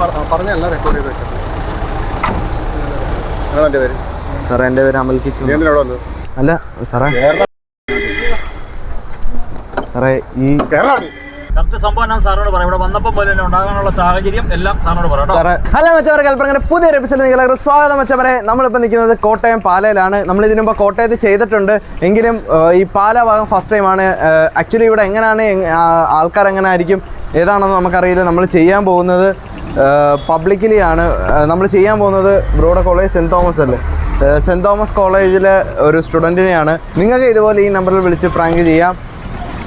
പറഞ്ഞല്ല റെക്കോർഡ് ചെയ്ത് വെച്ചത് സാറേ എന്റെ പേര് അമൽ കിച്ചു. അല്ല സാറേ. സാറേ ഈ കറക്റ്റ് സംഭവം ഞാൻ സാറിനോട് പറയാം. ഇവിടെ വന്നപ്പോൾ പോലെ തന്നെ ഉണ്ടാകാനുള്ള സാഹചര്യം എല്ലാം സാറിനോട് പറയാം കേട്ടോ. സാറേ ഹലോ മച്ചവരെ കൽപ്പറങ്ങനെ പുതിയൊരു എപ്പിസോഡ് നിങ്ങൾക്ക് സ്വാഗതം മച്ചവരെ നമ്മളിപ്പോൾ നിൽക്കുന്നത് കോട്ടയം പാലയിലാണ്. നമ്മൾ ഇതിനു മുമ്പ് കോട്ടയത്ത് ചെയ്തിട്ടുണ്ട്. എങ്കിലും ഈ പാല ഭാഗം ഫസ്റ്റ് ടൈമാണ് ആക്ച്വലി ഇവിടെ എങ്ങനെയാണ് ആൾക്കാർ എങ്ങനെ ആയിരിക്കും? ഏതാണെന്ന് നമുക്കറിയില്ല. നമ്മൾ ചെയ്യാൻ പോകുന്നത് പബ്ലിക്കലി ആണ് നമ്മൾ ചെയ്യാൻ പോകുന്നത് ബ്രോഡ കോളേജ് സെന്റ് തോമസ് അല്ലേ? സെന്റ് തോമസ് കോളേജിലെ ഒരു സ്റ്റുഡന്റിനെയാണ് നിങ്ങൾക്ക് ഇതുപോലെ ഈ നമ്പറിൽ വിളിച്ച് പ്രാങ്ക് ചെയ്യാം.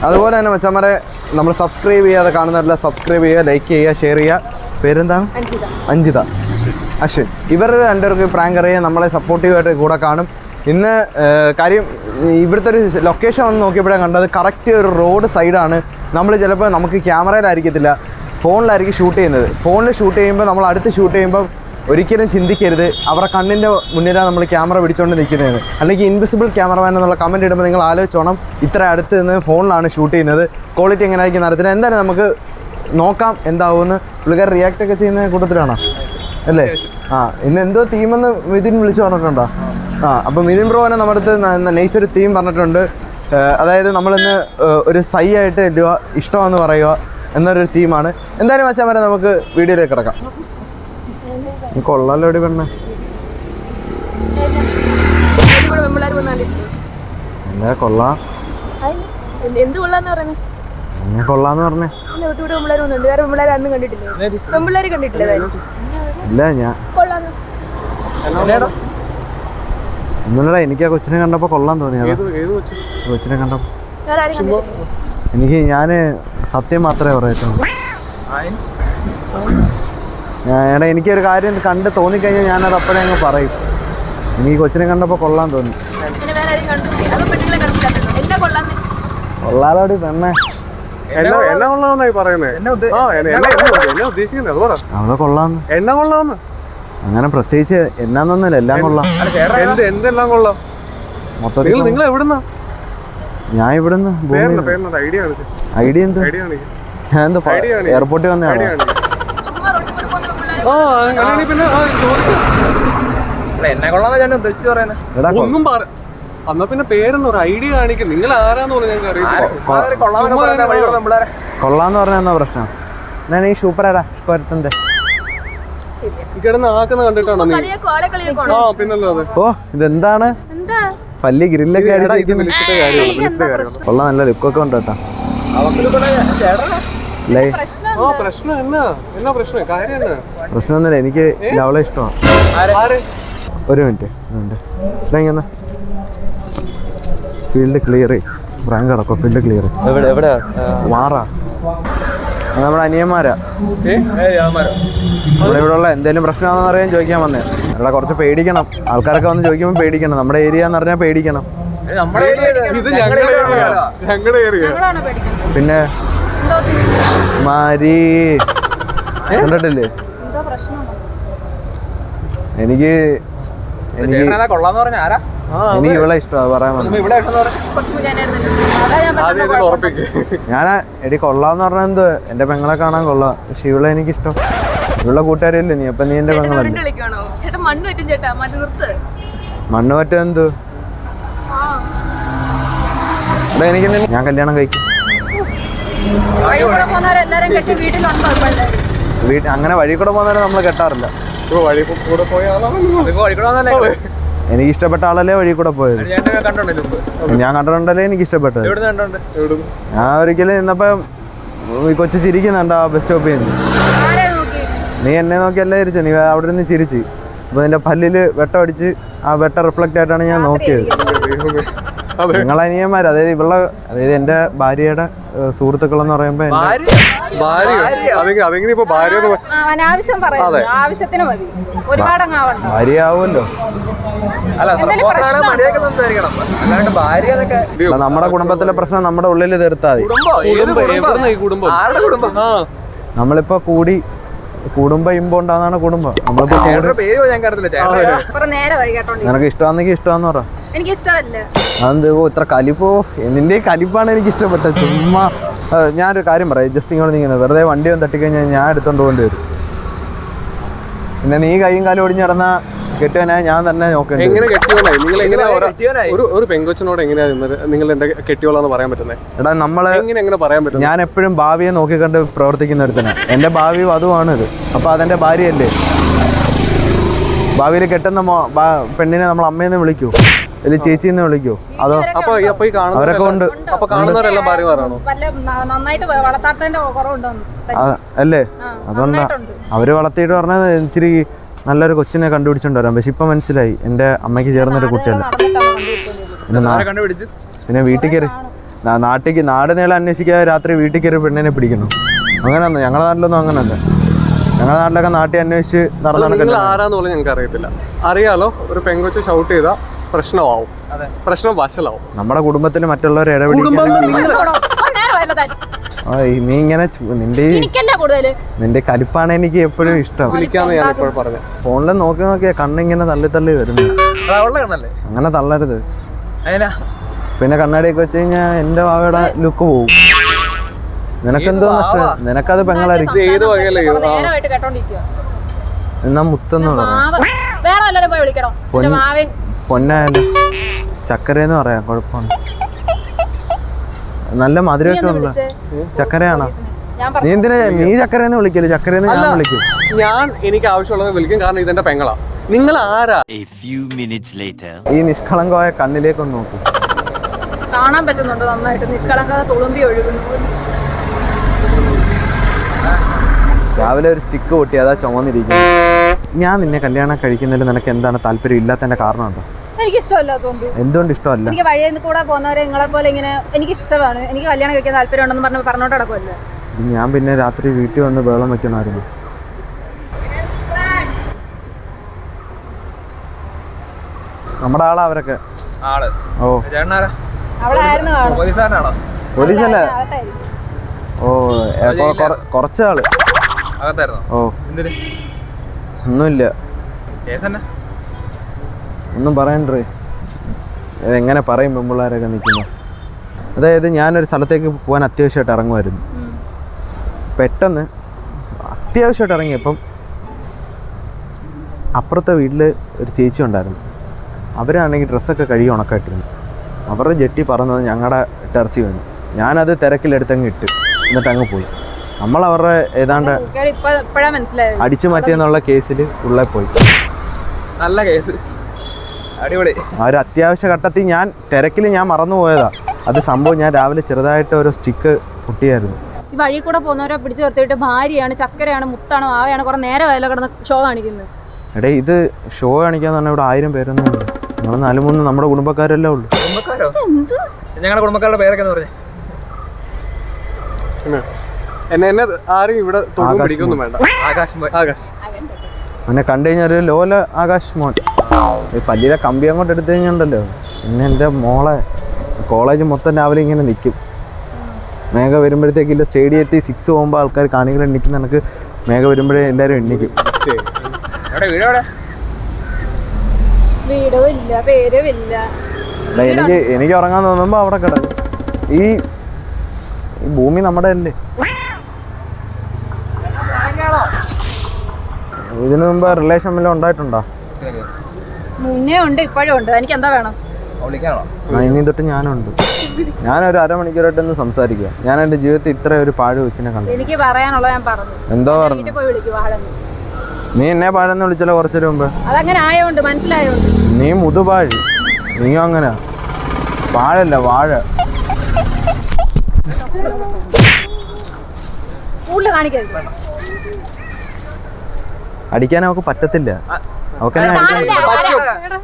അതുപോലെ തന്നെ മച്ചന്മാരെ നമ്മൾ സബ്സ്ക്രൈബ് ചെയ്യാതെ കാണുന്നവരല്ല സബ്സ്ക്രൈബ് ചെയ്യുക ലൈക്ക് ചെയ്യുക ഷെയർ ചെയ്യുക. പേരെന്താണ്? അഞ്ജിത. അശ്വിൻ. ഇവർ രണ്ടുപേർക്ക് പ്രാങ്ക് അറിയാൻ നമ്മളെ സപ്പോർട്ടീവായിട്ട് കൂടെ കാണും. ഇന്ന് കാര്യം ഇവിടുത്തെ ഒരു ലൊക്കേഷൻ വന്ന് നോക്കിയപ്പോഴാണ് കണ്ടത്. കറക്റ്റ് ഒരു റോഡ് സൈഡാണ് നമ്മൾ ചിലപ്പോൾ നമുക്ക് ക്യാമറയിലായിരിക്കത്തില്ല ഫോണിലായിരിക്കും ഷൂട്ട് ചെയ്യുന്നത്. ഫോണിൽ ഷൂട്ട് ചെയ്യുമ്പോൾ നമ്മൾ അടുത്ത് ഷൂട്ട് ചെയ്യുമ്പോൾ ഒരിക്കലും ചിന്തിക്കരുത്. അവരുടെ കണ്ണിന്റെ മുന്നിലാണ് നമ്മൾ ക്യാമറ പിടിച്ചുകൊണ്ട് നിൽക്കുന്നത്. അല്ലെങ്കിൽ ഇൻവിസിബിൾ ക്യാമറമാൻ എന്നുള്ള കമന്റ് ഇടുമ്പോൾ നിങ്ങൾ ആലോചിച്ചോണം ഇത്ര അടുത്ത് നിന്ന് ഫോണിലാണ് ഷൂട്ട് ചെയ്യുന്നത്. ക്വാളിറ്റി എങ്ങനെ ആയിരിക്കും നടത്തുന്നത് എന്തായാലും നമുക്ക് നോക്കാം എന്താവുമെന്ന്. പുള്ളിക്കാർ റിയാക്ട് ഒക്കെ ചെയ്യുന്ന കൂട്ടത്തിലാണോ? അല്ലേ? ആ ഇന്ന് എന്തോ തീമെന്ന് മിഥുൻ വിളിച്ചു പറഞ്ഞിട്ടുണ്ടോ? ആ അപ്പം മിഥുൻ ബ്രോനെ നമ്മുടെ അടുത്ത് നൈസ് ഒരു തീം പറഞ്ഞിട്ടുണ്ട്. അതായത് നമ്മളിന്ന് ഒരു സൈ ആയിട്ട് ഇടുക ഇഷ്ടമാണെന്ന് പറയുക. എന്നൊരു തീമാണ് എന്തായാലും വെച്ചാൽ വരെ നമുക്ക് വീഡിയോയിലേക്ക് കിടക്കാം. കൊള്ളാലോ എടി പെണ്ണെ. എന്താ കൊള്ളാം? എന്ത് കൊള്ളാന്ന് എന്നെ കൊള്ളാന്ന് പറഞ്ഞേ? ഇല്ല ഞാൻ ഒന്നുമില്ലടാ എനിക്ക് ആ കൊച്ചിനെ കണ്ടപ്പോ കൊള്ളാൻ തോന്നിയത്. കൊച്ചിനെ? കണ്ടപ്പോ. എനിക്ക് ഞാൻ സത്യം മാത്രമേ പറയത്തുള്ളൂ ഞാൻ എടാ എനിക്കൊരു കാര്യം കണ്ട് തോന്നിക്കഴിഞ്ഞാൽ ഞാനത് അപ്പോഴേ അങ്ങ് പറയും. എനിക്ക് കൊച്ചിനെ കണ്ടപ്പോൾ കൊള്ളാൻ തോന്നി. കൊള്ളാന്ന് കൊള്ളാലോടി പെണ്ണേ. എണ്ണ കൊള്ളാമെന്നായി പറയുന്നത് അവളെ കൊള്ളാന്ന് എണ്ണ കൊള്ളാമെന്ന്. അങ്ങനെ പ്രത്യേകിച്ച് എന്നാന്നൊന്നുമില്ല എല്ലാം കൊള്ളാം. എന്ത് എന്തെല്ലാം കൊള്ളാം? മൊത്തത്തിൽ നിങ്ങൾ എവിടുന്നാ? ഞാൻ ഇവിടുന്ന് പേരെന്താ ഐഡിയ എന്താ ഐഡിയ എന്ത്? ഐഡിയ കാണിച്ചു. ഞാൻ എന്താ. എയർപോർട്ടിൽ പറയുന്നത് ഒന്നും പറ എന്നാ പിന്നെ പേരെന്ന് ഒരു ഐഡിയ കാണിക്കും. നിങ്ങൾ ആരാന്ന് പറഞ്ഞാൽ ഞങ്ങൾക്ക് അറിയത്തില്ല. കൊള്ളാന്ന് പറഞ്ഞ എന്നാ പ്രശ്നം ഞാൻ ഈ സൂപ്പറാടാ കൊരത്തന്റെ കിടന്ന് ആക്കുന്ന കണ്ടിട്ടാണോ നീ? ആ പിന്നല്ലോ അതെ ഓ ഇതെന്താണ്? എന്താ? പല്ലി ഗ്രില്ലൊക്കെ എടാ, ഇത് അടിച്ചിരിക്കുന്നു വിളിച്ചിട്ട് കാര്യമുള്ളൂ വിളിച്ചിട്ട് കാര്യമുള്ളൂ കൊള്ളാം നല്ല ലുക്കൊക്കെ ഉണ്ട് കേട്ടോ. പ്രശ്നമൊന്നുമില്ല. എനിക്ക് അവളെ ഇഷ്ടമാണ്. ആര്? ഒരു മിനിറ്റ് ഇങ്ങനെ ഫീൽഡ് ക്ലിയർ റാങ്ക് അടക്കം ഫീൽഡ് ക്ലിയർ മാറാ നമ്മുടെ അനിയന്മാരാ. ഇവിടെ ഉള്ള എന്തെങ്കിലും പ്രശ്നമാണെന്ന് അറിയാൻ ചോദിക്കാൻ വന്നേ. നമ്മളെ കുറച്ച് പേടിക്കണം. ആൾക്കാരൊക്കെ വന്ന് ചോദിക്കുമ്പോൾ പേടിക്കണം. നമ്മുടെ ഏരിയ എന്ന് പറഞ്ഞാൽ പേടിക്കണം. നമ്മുടെ ഇത് ഞങ്ങളുടെ ഏരിയ ഞങ്ങളുടെ ഏരിയ. ഞങ്ങളാണോ പേടിക്കുന്നത് പിന്നെ മാരി. കണ്ടിട്ടില്ലേ? എനിക്ക് എനിക്ക് കൊള്ളാന്ന് പറഞ്ഞ ആരാ? എനിക്ക് ഇവളെ ഇഷ്ടമാണ് പറയാൻ ഇവിടെ ഞാൻ എടി കൊള്ളാന്ന് പറഞ്ഞ എന്ത്? എന്റെ പെങ്ങളെ കാണാൻ കൊള്ളാം. പക്ഷെ ഇവളെ എനിക്ക് ഇഷ്ടം ഇവളുടെ കൂട്ടുകാരില്ലേ നീ? അപ്പൊ നീ എന്റെ പെങ്ങളെ പെങ്ങളല്ലേ? മണ്ണ് പറ്റും ചേട്ടാ മതി നിർത്ത്. മണ്ണ് പറ്റും എന്ത്? എനിക്ക് ഞാൻ കല്യാണം കഴിക്കും. വീട്ടിൽ അങ്ങനെ വഴി കൂടെ പോകുന്നവരെ നമ്മൾ കെട്ടാറില്ല. വഴി കൂടെ പഠിക്കണമെന്നല്ലേ എനിക്ക് ഇഷ്ടപ്പെട്ട ആളല്ലേ വഴി കൂടെ പോയത്? ഞാൻ കണ്ടിട്ടുണ്ടല്ലേ എനിക്ക് ഇഷ്ടപ്പെട്ടത് എവിടെ കണ്ടോണ്ട്? എവിടുന്ന്? ഞാൻ ഒരിക്കലും നിന്നപ്പം ഈ കൊച്ചു ചിരിക്കുന്നുണ്ട് ആ ബസ് സ്റ്റോപ്പിൽ നിന്ന് ആരെ നോക്കി നീ എന്നെ നോക്കിയല്ലേ ചിരിച്ചു? നീ അവിടെ നിന്ന് ചിരിച്ച്. അപ്പൊ നിന്റെ പല്ലിൽ വെട്ടം അടിച്ച് ആ വെട്ട റിഫ്ലക്റ്റ് ആയിട്ടാണ് ഞാൻ നോക്കിയത്. നിങ്ങൾ അനിയന്മാർ അതായത് ഇവളെ അതായത് എന്റെ ഭാര്യയുടെ സുഹൃത്തുക്കൾ എന്ന് പറയുമ്പോ ഭാര്യ ആവുമല്ലോ. നമ്മുടെ കുടുംബത്തിലെ പ്രശ്നം നമ്മുടെ ഉള്ളിൽ തീർത്താൽ മതി. നമ്മളിപ്പോ കൂടി കുടുംബം ഇമ്പോണ്ടാന്നാണ് കുടുംബം. നിനക്ക് ഇഷ്ടമാണെങ്കിൽ ഇഷ്ടമാന്ന് പറ. എനിക്ക് ഇഷ്ടമല്ല അതെന്ത് ഇത്ര കലിപ്പോ? നിന്റെ കലിപ്പാണ് എനിക്ക് ഇഷ്ടപ്പെട്ടത് ചുമ്മാ ഞാനൊരു കാര്യം പറയാം. ജസ്റ്റ് ഇങ്ങോട്ട് ഇങ്ങനെ വെറുതെ വണ്ടി ഒന്ന് തട്ടിക്കഴിഞ്ഞാൽ ഞാൻ എടുത്തോണ്ട് പോകേണ്ടി വരും. പിന്നെ നീ കൈയും കാലും ഒടിഞ്ഞ് നടന്ന കെട്ടുവനായി ഞാൻ തന്നെ നോക്കേണ്ടി എങ്ങനെ. കെട്ടിയോളായി നിങ്ങൾ എങ്ങനെ ഒരു-? ഒരു പെങ്കൊച്ചിനോട് എങ്ങനെയാ നിന്നത്? നിങ്ങൾ എന്റെ കെട്ടിയോളാന്ന് പറയാൻ പറ്റുന്നത് എടാ നമ്മൾ എങ്ങനെ എങ്ങനെ പറയാൻ പറ്റും ഞാൻ എപ്പോഴും ഭാവിയെ നോക്കിക്കണ്ട് പ്രവർത്തിക്കുന്ന ഒരുത്തനാ. എന്റെ ഭാവി അതുമാണ് ഇത് അപ്പൊ അതെന്റെ ഭാര്യയല്ലേ? ഭാവിയിൽ കെട്ടുന്ന പെണ്ണിനെ നമ്മൾ അമ്മയെന്ന് വിളിക്കൂ. അല്ലെങ്കിൽ ചേച്ചിന്ന് വിളിക്കൂ. അതോ അപ്പൊ ഈ- അവരൊക്കെ കാണുന്നവരെല്ലാം ഉണ്ട്. അപ്പൊ കാണുന്നവരെല്ലാം ഭാര്യമാരാണോ? അല്ലേ? അതുകൊണ്ടാ. അവർ വളർത്തിയിട്ട് പറഞ്ഞ ഇച്ചിരി നല്ലൊരു കൊച്ചിനെ കണ്ടുപിടിച്ചോണ്ട് വരാം പക്ഷെ ഇപ്പൊ മനസ്സിലായി. എന്റെ അമ്മയ്ക്ക് ചേർന്നൊരു കുട്ടിയല്ല? പിന്നെ നാ- കണ്ടുപിടിച്ച്? പിന്നെ വീട്ടിൽ കയറി നാട്ടിക്ക് നാട് നീളം അന്വേഷിക്കാതെ രാത്രി വീട്ടിൽ കയറി പെണ്ണിനെ പിടിക്കുന്നു. അങ്ങനെയൊന്നും ഞങ്ങളുടെ നാട്ടിലൊന്നും അങ്ങനല്ല. ഞങ്ങളുടെ നാട്ടിലൊക്കെ നാട്ടിൽ അന്വേഷിച്ച് നടന്നു നിങ്ങൾ ആരാന്ന് പോലും ഞങ്ങൾക്ക് അറിയത്തില്ല. അറിയാലോ ഒരു പെങ്കൊച്ച് ഷൗട്ട് ചെയ്താൽ പ്രശ്നമാവും. അതെ. പ്രശ്നം വശലാവും നമ്മുടെ കുടുംബത്തിൽ മറ്റുള്ളവരെ കുടുംബം ഇടപെടിക്കാൻ നിങ്ങൾ താൻ നീ ഇങ്ങനെ നിന്റെ നിന്റെ കലിപ്പാണ് എനിക്ക് എപ്പോഴും ഇഷ്ടം. വിളിക്കാന്ന് ഞാൻ ഇപ്പോൾ പറഞ്ഞു? ഫോണിൽ നോക്കി നോക്കിയാ കണ്ണിങ്ങനെ തള്ളി തള്ളി വരുന്നു. അങ്ങനെ തള്ളരുത്. പിന്നെ കണ്ണാടിയൊക്കെ വെച്ച് കഴിഞ്ഞാൽ എന്റെ വാവയുടെ ലുക്ക് പോകും നിനക്കെന്തോ നഷ്ടം? നിനക്കത് പെങ്ങളായിരിക്കും എന്നാ മുത്തെന്ന് പറയാം. പൊന്നായാലും ചക്കരയെന്ന് പറയാം കുഴപ്പമാണ് നല്ല മധുരമൊക്കെ ഉള്ള ചക്കരയാണോ? നീ എന്തിനാ നീ ചക്കരയെന്ന് വിളിക്കൽ? ചക്കരയെന്ന് ഞാൻ വിളിക്കും. ഞാൻ എനിക്ക് ആവശ്യമുള്ളത് വിളിക്കും. കാരണം ഇതെന്റെ പെങ്ങളാ. നിങ്ങൾ ആരാ? A few minutes later. ഈ നിഷ്കളങ്കമായ കണ്ണിലേക്ക് ഒന്ന് നോക്കും. കാണാൻ പറ്റുന്നുണ്ട്. നന്നായിട്ട്. നിഷ്കളങ്കത തുളുമ്പി ഒഴുകുന്നു. രാവിലെ ഒരു സ്റ്റിക്ക് പൊട്ടി അതാ ചുമന്നിരിക്കുന്നു. ഞാൻ നിന്നെ കല്യാണം കഴിക്കുന്നതിൽ നിനക്ക് എന്താണ് താല്പര്യം? ഇല്ലാത്തതിന്റെ കാരണം ഉണ്ടോ എനിക്ക് ഇഷ്ടമല്ലാത്തോണ്ട് എന്തുകൊണ്ട് ഇഷ്ടമല്ല? എനിക്ക് വഴിയിൽ കൂടെ പോകുന്നവരെ നിങ്ങളെ പോലെ ഇങ്ങനെ എനിക്ക് ഇഷ്ടമാണ് എനിക്ക് കല്യാണം കഴിക്കാൻ താല്പര്യം ഉണ്ടെന്ന് പറഞ്ഞ് പറഞ്ഞോണ്ട് നടക്കുമല്ലോ ഞാൻ പിന്നെ രാത്രി വീട്ടിൽ വന്ന് വെള്ളം വെക്കണമായിരുന്നു. നമ്മുടെ ആളാ അവരൊക്കെ? ആൾ. ഓ. പോലീസുകാരനാണോ? പോലീസല്ലേ. ഓ ഏ, കൊ- കുറച്ച് ആൾ അകത്തായിരുന്നോ? ഓ. ഒന്നുമില്ല. കേസ് ഒന്നും പറയണ്ടേ എങ്ങനെ പറയും പെമ്പിള്ളേരൊക്കെ നിൽക്കുന്നു? അതായത് ഞാനൊരു സ്ഥലത്തേക്ക് പോകാൻ അത്യാവശ്യമായിട്ട് ഇറങ്ങുമായിരുന്നു. പെട്ടെന്ന് അത്യാവശ്യമായിട്ട് ഇറങ്ങിയപ്പം അപ്പുറത്തെ വീട്ടിൽ ഒരു ചേച്ചി ഉണ്ടായിരുന്നു. അവരാണെങ്കിൽ ഡ്രസ്സൊക്കെ കഴുകി ഉണക്കായിട്ടിരുന്നു. അവരുടെ ജെട്ടി പറന്നത് ഞങ്ങളുടെ ടെറസി വന്നു. ഞാനത് തിരക്കിലെടുത്തങ്ങ് ഇട്ട്. എന്നിട്ട് അങ്ങ് പോയി. നമ്മൾ അവരുടെ ഏതാണ്ട് അടിച്ചു മാറ്റിയെന്നുള്ള കേസിൽ ഉള്ളിൽ പോയി. നല്ല കേസ്. അടിപൊളി. ആ ഒരു അത്യാവശ്യ ഘട്ടത്തിൽ ഞാൻ തിരക്കിൽ ഞാൻ മറന്നു പോയതാ അത് സംഭവം ഞാൻ രാവിലെ ചെറുതായിട്ട് ഒരു സ്റ്റിക്ക് പൊട്ടിയായിരുന്നു. ഈ വഴി കൂടെ പോകുന്നവരെ പിടിച്ചു നിർത്തിയിട്ട് ഭാര്യയാണ് ചക്കരയാണ് മുത്താണ് ആവയാണ് കുറെ നേരെ വയല കിടന്ന് ഷോ കാണിക്കുന്നത്. എടേ ഇത് ഷോ കാണിക്കാന്ന് പറഞ്ഞാൽ ഇവിടെ ആയിരം പേരൊന്നും ഇല്ല. ഞങ്ങൾ നാലും മൂന്ന് നമ്മുടെ കുടുംബക്കാരെല്ലാം ഉള്ളു. കുടുംബക്കാരോ? ഞങ്ങളുടെ കുടുംബക്കാരുടെ പേരൊക്കെ എന്ന് പറഞ്ഞേ എന്നെ എന്നെ ആരും ഇവിടെ തൊടും പിടിക്കൊന്നും വേണ്ട. ആകാശം. ആകാശ്. അവനെ കണ്ടു കഴിഞ്ഞാൽ ഒരു ലോല ആകാശ് മോൻ. ഈ പല്ലിയിലെ കമ്പി അങ്ങോട്ട് എടുത്തു കഴിഞ്ഞുണ്ടല്ലോ. പിന്നെ എന്റെ മോളെ കോളേജ് മൊത്തം രാവിലെ ഇങ്ങനെ നിൽക്കും മേഘ വരുമ്പോഴത്തേക്ക് ഇല്ല സ്റ്റേഡിയത്തിൽ സിക്സ് പോകുമ്പോൾ ആൾക്കാർ കാണികൾ എണ്ണിക്കുന്ന എനിക്ക് മേഘ വരുമ്പോഴേ എല്ലാവരും എണ്ണിക്കും. എനിക്ക് എനിക്ക് ഉറങ്ങാൻ തോന്നുമ്പോൾ അവിടെ കിടക്കും ഈ ഈ ഭൂമി നമ്മുടെ അല്ലേ? ഇതിനു മുമ്പ് റിലേഷൻ വല്ലതും ഉണ്ടായിട്ടുണ്ടോ? മുന്നേ ഉണ്ട് ഇപ്പോഴും ഉണ്ട്. എനിക്ക് എന്താ വേണം വിളിക്കാണോ ആ, ഇനി തൊട്ട് ഞാനുണ്ട്. ഞാനൊരു അരമണിക്കൂറായിട്ടൊന്ന് സംസാരിക്കുക ഞാൻ എന്റെ ജീവിതത്തിൽ ഇത്ര ഒരു പാഴ് വെച്ചിനെ കണ്ടു. എനിക്ക് പറയാനുള്ളത് ഞാൻ പറഞ്ഞു. എന്തോ പറഞ്ഞു. വീട്ടിൽ പോയി വിളിക്കും നീ എന്നെ പാഴെന്ന് വിളിച്ചല്ലോ കുറച്ചു മുമ്പ്. അതങ്ങനെ ആയോണ്ട് മനസ്സിലായോണ്ട്. നീ മുതുപാഴ്. നീ അങ്ങനെ. പാഴല്ല വാഴ. കൂടുതൽ കാണിക്കരുത്. അടിക്കാൻ അവക്ക് പറ്റത്തില്ല. അവൾക്ക് പറ്റും.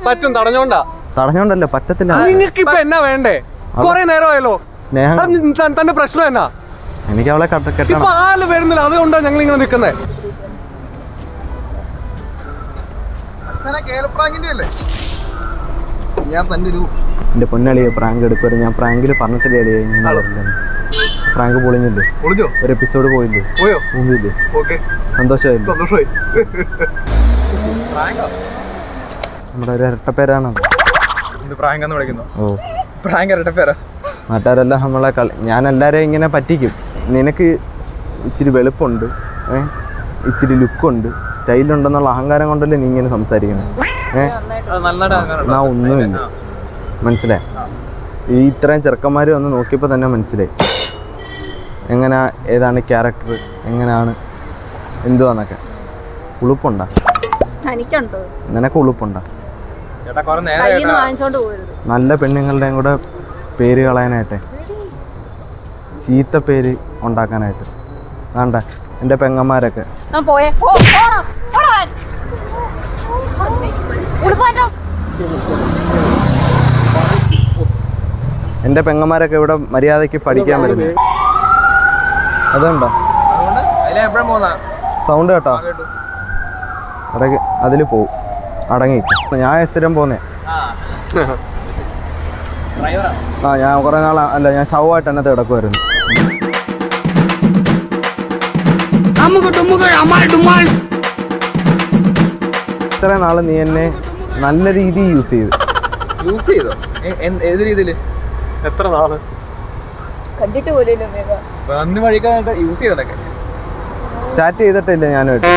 പറ്റും തടഞ്ഞോണ്ടാ. തടഞ്ഞോണ്ടല്ലോ പറ്റത്തില്ല. നിങ്ങൾക്ക് ഇപ്പൊ എന്നാ വേണ്ടേ? കൊറേ നേരമായല്ലോ. സ്നേഹം. തന്റെ പ്രശ്നം എന്നാ? എനിക്ക് അവളെ കെട്ട- ഇപ്പൊ കെട്ടണം ആൾ വരുന്നില്ല അതുകൊണ്ടാ ഞങ്ങൾ ഇങ്ങനെ നിക്കുന്നേ ഞാൻ തന്നെ ഒരു എന്റെ പൊന്നളിയെ പ്രാങ്ക് എടുക്കുമായിരുന്നു ഞാൻ പ്രാങ്കിൽ പറഞ്ഞിട്ടില്ലേ വരില്ലെന്ന്. പൊളിഞ്ഞില്ലേ? പൊളിഞ്ഞോ? ഒരു എപ്പിസോഡ് പോയില്ലേ? പോയോ? മുമ്പില്ലേ? ഓക്കെ. സന്തോഷമായി. സന്തോഷമായി നമ്മുടെ ഒരു ഇരട്ടപ്പേരാണ് വിളിക്കുന്നു? ഓ. പ്രാങ്ക് ഇരട്ട പേരോ? മറ്റാരെല്ലാം നമ്മളെ കളി ഞാൻ എല്ലാവരെയും ഇങ്ങനെ പറ്റിക്കും. നിനക്ക് ഇച്ചിരി വെളുപ്പുണ്ട് ഏഹ് ഇച്ചിരി ലുക്കുണ്ട് സ്റ്റൈലുണ്ടെന്നുള്ള അഹങ്കാരം കൊണ്ടല്ലേ നീ ഇങ്ങനെ സംസാരിക്കുന്നത് ഏഹ് എന്നാ ഒന്നുമില്ല. മനസ്സിലായി? ഈ ഇത്രയും ചെറുക്കന്മാർ വന്ന് നോക്കിയപ്പോൾ തന്നെ മനസ്സിലായി. എങ്ങനെ ഏതാണ് ക്യാരക്ടർ എങ്ങനെയാണ് എന്തുവാന്നൊക്കെ. ഉളുപ്പുണ്ടാ? തനിക്കുണ്ടോ? നിനക്ക് ഉളുപ്പുണ്ടാ? നല്ല പെണ്ണുങ്ങളുടെയും കൂടെ പേര് കളയാനായിട്ടെ. ചീത്ത പേര് ഉണ്ടാക്കാനായിട്ട്. വേണ്ട എന്റെ പെങ്ങന്മാരൊക്കെ. എന്റെ പെങ്ങന്മാരൊക്കെ ഇവിടെ മര്യാദയ്ക്ക് പഠിക്കാൻ വരുന്നു. അതുണ്ടോ? സൗണ്ട് കേട്ടോ. ഇടയ്ക്ക് അതിൽ പോവും. അടങ്ങി. ഞാൻ സ്ഥിരം പോന്നേ. ആ. ഞാൻ കുറേ നാൾ അല്ല ഞാൻ ശവമായിട്ട് എന്നെ കിടക്കുമായിരുന്നു ഇത്രയും നാൾ നീ എന്നെ നല്ല രീതിയിൽ യൂസ് ചെയ്തു. യൂസ് ചെയ്തോ? ഏത് രീതിയിൽ എത്ര നാൾ? കണ്ടിട്ട് പോലും വന്ന് വഴിക്കാനായിട്ട് യൂസ് ചെയ്തതൊക്കെ. ചാറ്റ് ചെയ്തിട്ടില്ല ഞാനായിട്ട്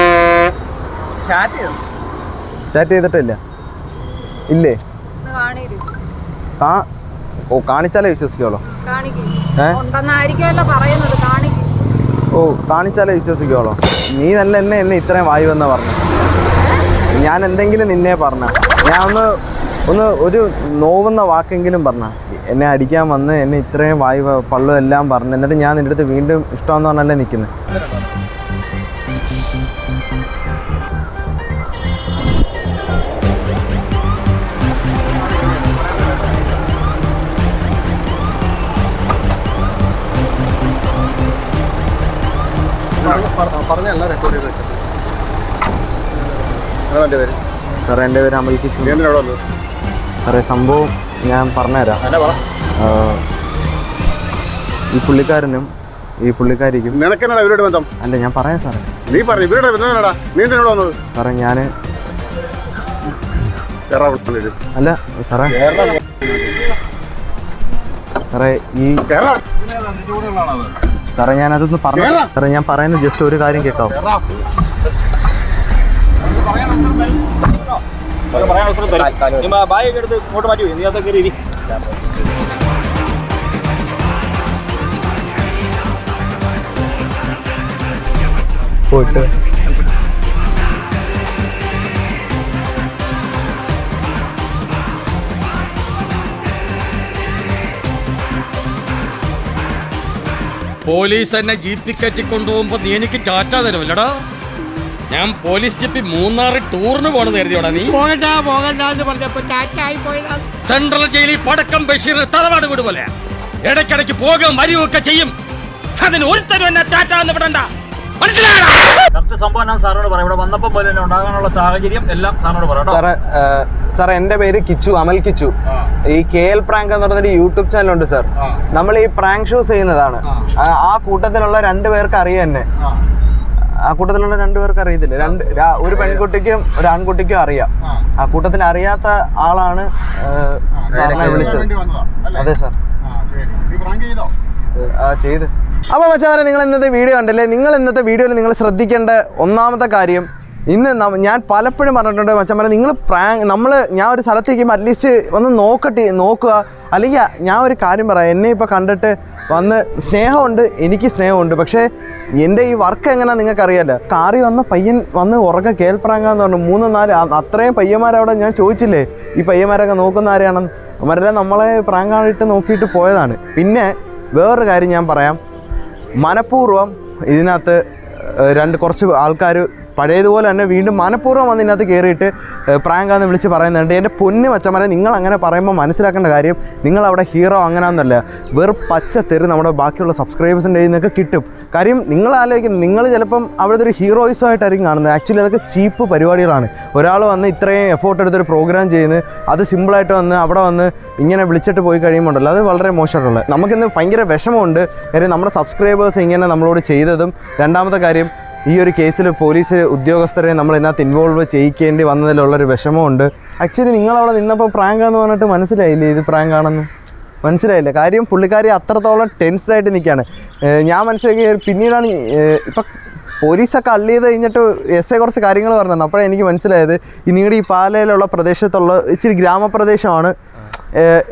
ചാറ്റ് ചെയ്തു? ചാറ്റ് ചെയ്തിട്ടില്ല. ഇല്ലേ? ഓ കാണിച്ചാലേ വിശ്വസിക്കുള്ളൂ ഓ കാണിച്ചാലേ വിശ്വസിക്കുള്ളൂ നീ നല്ല എന്നെ എന്നെ ഇത്രയും വായു എന്നാ പറഞ്ഞു. ഞാൻ എന്തെങ്കിലും നിന്നെ പറഞ്ഞ. ഞാൻ ഒന്ന് ഒന്ന് ഒരു നോവുന്ന വാക്കെങ്കിലും പറഞ്ഞാൽ എന്നെ അടിക്കാൻ വന്ന് എന്നെ ഇത്രയും വായു പള്ളു എല്ലാം പറഞ്ഞു എന്നിട്ട് ഞാൻ നിന്റെ അടുത്ത് വീണ്ടും ഇഷ്ടമെന്ന് പറഞ്ഞല്ലേ നിൽക്കുന്നത് പറഞ്ഞല്ല റെക്കോർഡ് ചെയ്ത് വെച്ചത് സാർ എന്റെ പേര് സാറേ എന്റെ സാറേ സംഭവം ഞാൻ പറഞ്ഞുതരാം. പറ. ഈ പുള്ളിക്കാരനും ഈ പുള്ളിക്കാരിക്കും നിനക്കെന്നാടാ ഇവരുടെ ബന്ധം? അല്ല ഞാൻ പറയാം സാറേ. നീ പറഞ്ഞു ഇവരുടെ ബന്ധം എന്നാടാ? നീ എന്തിനാ ഇവിടെ വന്നത്? സാറേ ഞാൻ. അല്ല സാറേ. സാറേ ഈ സാറേ ഞാൻ അതൊന്ന് പറഞ്ഞു സാറേ ഞാൻ പറയുന്നത് ജസ്റ്റ് ഒരു കാര്യം കേൾക്കാം. പറയാൻ അവസരം തരും. എടുത്ത് ഇങ്ങോട്ട് മാറ്റി പോയി നീ അതൊക്കെ കയറി പോയിട്ട്. പോലീസ് എന്നെ ജീപ്പിൽ കയറ്റി കൊണ്ടുപോകുമ്പോ നീ എനിക്ക് ചാറ്റ തരുമല്ലടാ. ഞാൻ പോലീസ് ജപ്പി മൂന്നാറ് ടൂറിന് പോണെന്ന് കരുതിയോടാ നീ? പോകണ്ട പോകണ്ട എന്ന് പറഞ്ഞപ്പോ ചാറ്റായി പോയതാ സെൻട്രൽ ജയിലിൽ പടക്കം ബഷീർ തലവാട് വീട് പോലെ. ഇടയ്ക്കിടയ്ക്ക് പോകും വരികയൊക്കെ ചെയ്യും. അതിന് ഒരുത്തരും എന്നെ ടാറ്റ എന്ന് വിടണ്ട. സാർ കറക്റ്റ് സംഭവം ഞാൻ സാറിനോട് പറയാം. ഇവിടെ വന്നപ്പം പോലെ തന്നെ ഉണ്ടാകാനുള്ള സാഹചര്യം എല്ലാം സാറിനോട് പറയാം കേട്ടോ. സാറേ ആ, സാറേ എന്റെ പേര് കിച്ചു അമൽ കിച്ചു. ഈ കെ എൽ പ്രാങ്ക് എന്ന് പറഞ്ഞൊരു യൂട്യൂബ് ചാനലുണ്ട് സാർ. നമ്മൾ ഈ പ്രാങ്ക് ഷോസ് ചെയ്യുന്നതാണ്. ആ- ആ കൂട്ടത്തിലുള്ള രണ്ട് പേർക്ക് അറിയാം എന്നെ. ആ കൂട്ടത്തിലുള്ള രണ്ടു പേർക്ക് അറിയത്തില്ല. രണ്ട് ഒരു പെൺകുട്ടിക്കും ഒരു ആൺകുട്ടിക്കും അറിയാം. ആ. കൂട്ടത്തിൽ അറിയാത്ത ആളാണ് സാറിനെ വിളിച്ചത്. അതെ സാർ. ആ ചെയ്ത്? അപ്പോൾ മച്ചാവരെ നിങ്ങൾ ഇന്നത്തെ വീഡിയോ കണ്ടല്ലേ? നിങ്ങൾ ഇന്നത്തെ വീഡിയോയിൽ നിങ്ങൾ ശ്രദ്ധിക്കേണ്ട ഒന്നാമത്തെ കാര്യം ഇന്ന് ഞാൻ പലപ്പോഴും പറഞ്ഞിട്ടുണ്ട് മച്ചന്മാരെ നിങ്ങൾ പ്രാങ്ക് നമ്മൾ ഞാൻ ഒരു സ്ഥലത്തേക്ക് അറ്റ്ലീസ്റ്റ് ഒന്ന് നോക്കട്ടെ നോക്കുക. അല്ലെങ്കിൽ ഞാൻ ഒരു കാര്യം പറയാം. എന്നെ ഇപ്പോൾ കണ്ടിട്ട് വന്ന് സ്നേഹമുണ്ട് എനിക്ക് സ്നേഹമുണ്ട്. പക്ഷേ എന്റെ ഈ വർക്ക് എങ്ങനെയാണെന്ന് നിങ്ങൾക്കറിയാമല്ലോ കാറി വന്ന പയ്യൻ വന്ന് ഉറക്കെ കേൾപ്പറാങ്ങാന്ന് പറഞ്ഞു. മൂന്ന് നാല് അത്രയും പയ്യന്മാരവിടെ ഞാൻ ചോദിച്ചില്ലേ? ഈ പയ്യന്മാരൊക്കെ നോക്കുന്ന ആരെയാണെന്ന് അവരെല്ലാം നമ്മളെ പ്രാങ്കാണിട്ട് നോക്കിയിട്ട് പോയതാണ്. പിന്നെ വേറൊരു കാര്യം ഞാൻ പറയാം. മനഃപൂർവം ഇതിനകത്ത് രണ്ട് കുറച്ച് ആൾക്കാർ പഴയതുപോലെ തന്നെ വീണ്ടും മനഃപൂർവം വന്ന് ഇതിനകത്ത് കയറിയിട്ട് പ്രാങ്കാന്ന് വിളിച്ച് പറയുന്നുണ്ട്. എന്റെ പൊന്ന് മച്ചന്മാരെ നിങ്ങൾ അങ്ങനെ പറയുമ്പോൾ മനസ്സിലാക്കേണ്ട കാര്യം നിങ്ങൾ അവിടെ ഹീറോ അങ്ങനെയൊന്നുമല്ല വെറും പച്ച തെറി നമ്മുടെ ബാക്കിയുള്ള സബ്സ്ക്രൈബേഴ്സിന്റെ നിന്നൊക്കെ കിട്ടും. കാര്യം നിങ്ങൾ ആലോചിക്കും നിങ്ങൾ ചിലപ്പം അവിടുത്തെ ഒരു ഹീറോയിസോ ആയിട്ടായിരിക്കും കാണുന്നത്. ആക്ച്വലി അതൊക്കെ ചീപ്പ് പരിപാടികളാണ്. ഒരാൾ വന്ന് ഇത്രയും എഫോർട്ട് എടുത്തൊരു പ്രോഗ്രാം ചെയ്യുന്നത് അത് സിമ്പിളായിട്ട് വന്ന് അവിടെ വന്ന് ഇങ്ങനെ വിളിച്ചിട്ട് പോയി കഴിയുമ്പോണ്ടല്ലോ അത് വളരെ മോശമായിട്ടുള്ളത്. നമുക്കിന്ന് ഭയങ്കര വിഷമമുണ്ട്. കാര്യം നമ്മുടെ സബ്സ്ക്രൈബേഴ്സ് ഇങ്ങനെ നമ്മളോട് ചെയ്തതും രണ്ടാമത്തെ കാര്യം ഈ ഒരു കേസിൽ പോലീസ് ഉദ്യോഗസ്ഥരെ നമ്മൾ ഇതിനകത്ത് ഇൻവോൾവ് ചെയ്യിക്കേണ്ടി വന്നതിലുള്ളൊരു വിഷമമുണ്ട്. ആക്ച്വലി നിങ്ങളവിടെ നിന്നപ്പോൾ പ്രാങ്കാന്ന് പറഞ്ഞിട്ട് മനസ്സിലായില്ലേ ഇത് പ്രാങ്കാണെന്ന് മനസ്സിലായില്ല? കാര്യം പുള്ളിക്കാരി അത്രത്തോളം ടെൻസ്ഡ് ആയിട്ട് നിൽക്കുകയാണ്. ഞാൻ മനസ്സിലാക്കിയ പിന്നീടാണ് ഇപ്പം പോലീസൊക്കെ അള്ളി ചെയ്ത് കഴിഞ്ഞിട്ട് എസ് എ കുറച്ച് കാര്യങ്ങൾ പറഞ്ഞു അപ്പോഴേ എനിക്ക് മനസ്സിലായത് ഇനിയുടെ ഈ പാലയിലുള്ള പ്രദേശത്തുള്ള ഇച്ചിരി ഗ്രാമപ്രദേശമാണ്.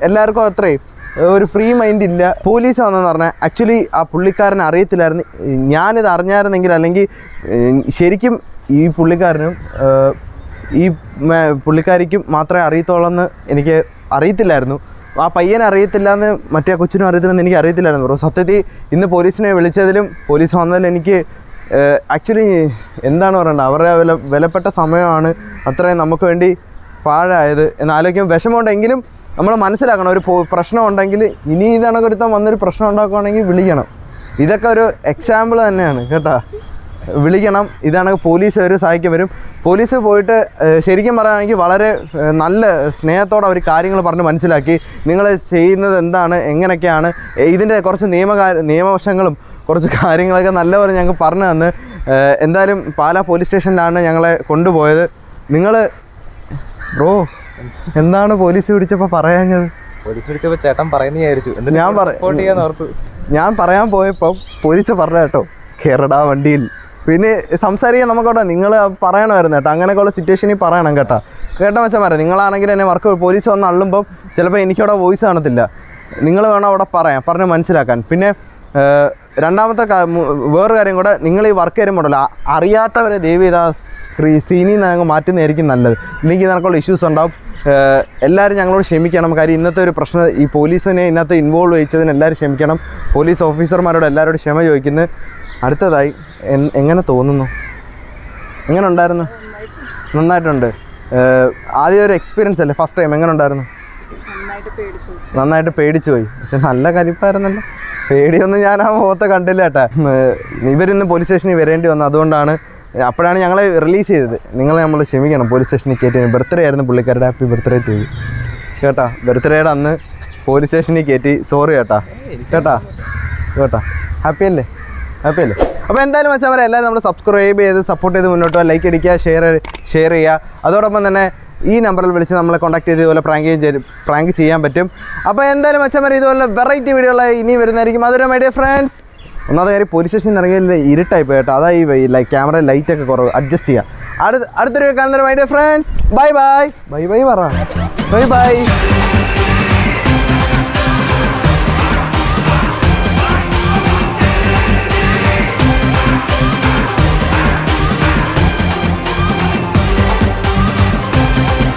എല്ലാവർക്കും അത്രയും. ഒരു ഫ്രീ മൈൻഡ് ഇല്ല. പോലീസ് വന്നെന്ന് പറഞ്ഞാൽ ആക്ച്വലി ആ പുള്ളിക്കാരൻ അറിയത്തില്ലായിരുന്നു. ഞാനിത് അറിഞ്ഞായിരുന്നെങ്കിൽ അല്ലെങ്കിൽ ശരിക്കും ഈ പുള്ളിക്കാരനും ഈ പുള്ളിക്കാരിക്കും മാത്രമേ അറിയത്തുള്ളൂ എന്ന് എനിക്ക് അറിയത്തില്ലായിരുന്നു. ആ പയ്യനെ അറിയത്തില്ല എന്ന് മറ്റേ കൊച്ചിനും അറിയത്തില്ലെന്ന് എനിക്ക് അറിയത്തില്ലായിരുന്നു ബ്രോ സത്യത്തിൽ ഇന്ന് പോലീസിനെ വിളിച്ചതിലും പോലീസ് വന്നതിലും എനിക്ക് ആക്ച്വലി എന്താണ് പറയേണ്ടത് അവരുടെ വില വിലപ്പെട്ട സമയമാണ് അത്രയും നമുക്ക് വേണ്ടി പാഴായത് എന്നാലോചിക്കും വിഷമമുണ്ടെങ്കിലും നമ്മൾ മനസ്സിലാക്കണം ഒരു പ്രശ്നം ഉണ്ടെങ്കിൽ ഇനി ഇതാണ് ഒരുത്തം വന്നൊരു പ്രശ്നം ഉണ്ടാക്കുകയാണെങ്കിൽ വിളിക്കണം. ഇതൊക്കെ ഒരു എക്സാമ്പിൾ തന്നെയാണ് കേട്ടോ? വിളിക്കണം ഇതാണ് പോലീസ് അവർ സഹായിക്കാൻ വരും. പോലീസ് പോയിട്ട് ശരിക്കും പറയുകയാണെങ്കിൽ വളരെ നല്ല സ്നേഹത്തോടെ അവർ കാര്യങ്ങൾ പറഞ്ഞ് മനസ്സിലാക്കി. നിങ്ങൾ ചെയ്യുന്നത് എന്താണ് എങ്ങനെയൊക്കെയാണ് ഇതിന്റെ കുറച്ച് നിയമ നിയമവശങ്ങളും കുറച്ച് കാര്യങ്ങളൊക്കെ നല്ലപോലെ ഞങ്ങൾക്ക് പറഞ്ഞു തന്ന്. എന്തായാലും പാലാ പോലീസ് സ്റ്റേഷനിലാണ് ഞങ്ങളെ കൊണ്ടുപോയത്. നിങ്ങൾ ബ്രോ എന്താണ് പോലീസ് പിടിച്ചപ്പോൾ പറയാഞ്ഞത്? പോലീസ് പിടിച്ചപ്പോ ചേട്ടൻ പറയുന്ന വിചാരിച്ചു എന്നിട്ട് ഞാൻ പറയാൻ റിപ്പോർട്ട് ചെയ്യാൻ ഓർത്തു? ഞാൻ പറയാൻ പോയപ്പോൾ പോലീസ് പറഞ്ഞ കേട്ടോ കേരടാ വണ്ടിയിൽ. പിന്നെ സംസാരിക്കാൻ നമുക്കവിടെ നിങ്ങൾ പറയണമായിരുന്നു കേട്ടോ അങ്ങനെയൊക്കെ ഉള്ള സിറ്റുവേഷനിൽ പറയണം കേട്ടോ. കേട്ടോ വെച്ചാൽ പറയാം നിങ്ങളാണെങ്കിൽ എന്നെ വർക്ക് പോലീസ് വന്ന് അള്ളുമ്പോൾ ചിലപ്പോൾ എനിക്കവിടെ വോയിസ് കാണത്തില്ല. നിങ്ങൾ വേണം അവിടെ പറയാം പറഞ്ഞ് മനസ്സിലാക്കാൻ. പിന്നെ രണ്ടാമത്തെ വേറൊരു കാര്യം കൂടെ നിങ്ങൾ ഈ വർക്ക് ചെയ്യുമ്പോഴല്ലോ അറിയാത്തവരെ ദൈവം ചെയ്ത് ആ സ്ക്രീ സീനിൽ നിന്ന് അങ്ങ് മാറ്റുന്നതായിരിക്കും നല്ലത്. ഇല്ലെങ്കിൽ നിനക്കുള്ള ഇഷ്യൂസ് ഉണ്ടാവും. എല്ലാവരും ഞങ്ങളോട് ക്ഷമിക്കണം. കാര്യം ഇന്നത്തെ ഒരു പ്രശ്നം ഈ പോലീസിനെ ഇന്നത്തെ ഇൻവോൾവ് ചെയ്യിച്ചതിന് എല്ലാവരും ക്ഷമിക്കണം. പോലീസ് ഓഫീസർമാരോട് എല്ലാവരോടും ക്ഷമ ചോദിക്കുന്നു. അടുത്തതായി എങ്ങനെ തോന്നുന്നു? എങ്ങനെ ഉണ്ടായിരുന്നു? നന്നായിട്ടുണ്ട്. ആദ്യം ഒരു എക്സ്പീരിയൻസ് അല്ലേ? ഫസ്റ്റ് ടൈം എങ്ങനെ ഉണ്ടായിരുന്നു? നന്നായിട്ട് പേടിച്ചു പോയി. പക്ഷെ നല്ല കലിപ്പായിരുന്നല്ലോ. പേടിയൊന്നും ഞാൻ ആ മുഖത്തെ കണ്ടില്ല കേട്ടാ. ഇവരിന്ന് പോലീസ് സ്റ്റേഷനിൽ വരേണ്ടി വന്നു. അതുകൊണ്ടാണ് അപ്പോഴാണ് ഞങ്ങളെ റിലീസ് ചെയ്തത്. നിങ്ങളെ നമ്മൾ ക്ഷമിക്കണം. പോലീസ് സ്റ്റേഷനിൽ കയറ്റി ബർത്ത്ഡേ ആയിരുന്നു പുള്ളിക്കാരുടെ ഹാപ്പി ബർത്ത്ഡേ ടു കേട്ടാ ബർത്ത്ഡേയുടെ അന്ന് പോലീസ് സ്റ്റേഷനിൽ കയറ്റി സോറി കേട്ടാ. കേട്ടാ? കേട്ടാ. ഹാപ്പി അല്ലേ? ഹാപ്പി അല്ലേ? അപ്പോൾ എന്തായാലും വെച്ചാൽ അവരെ എല്ലാവരും നമ്മൾ സബ്സ്ക്രൈബ് ചെയ്ത് സപ്പോർട്ട് ചെയ്ത് മുന്നോട്ട് ലൈക്ക് അടിക്കുക ഷെയർ ഷെയർ ചെയ്യുക. അതോടൊപ്പം തന്നെ ഈ നമ്പറിൽ വിളിച്ച് നമ്മളെ കോൺടാക്ട് ചെയ്ത് ഇതുപോലെ പ്രാങ്ക് ചെയ്യും പ്രാങ്ക് ചെയ്യാൻ പറ്റും. അപ്പോൾ എന്തായാലും വെച്ചാൽ പറയാം ഇതുപോലെ വെറൈറ്റി വീഡിയോകളായി ഇനി വരുന്നതായിരിക്കും. അതൊരു മൈ ഡിയർ ഫ്രണ്ട്സ് ഒന്നാമത്തെ കാര്യം പോലീസ് സ്റ്റേഷനിൽ ഇറങ്ങിയ ഇരുട്ടായി പോയിട്ട് അതായി ലൈക്ക് ക്യാമറ ലൈറ്റ് ഒക്കെ കുറവ്. അഡ്ജസ്റ്റ് ചെയ്യാം. അടുത്ത അടുത്തൊരു കാണുന്ന friends bye bye bye bye പറ. Bye bye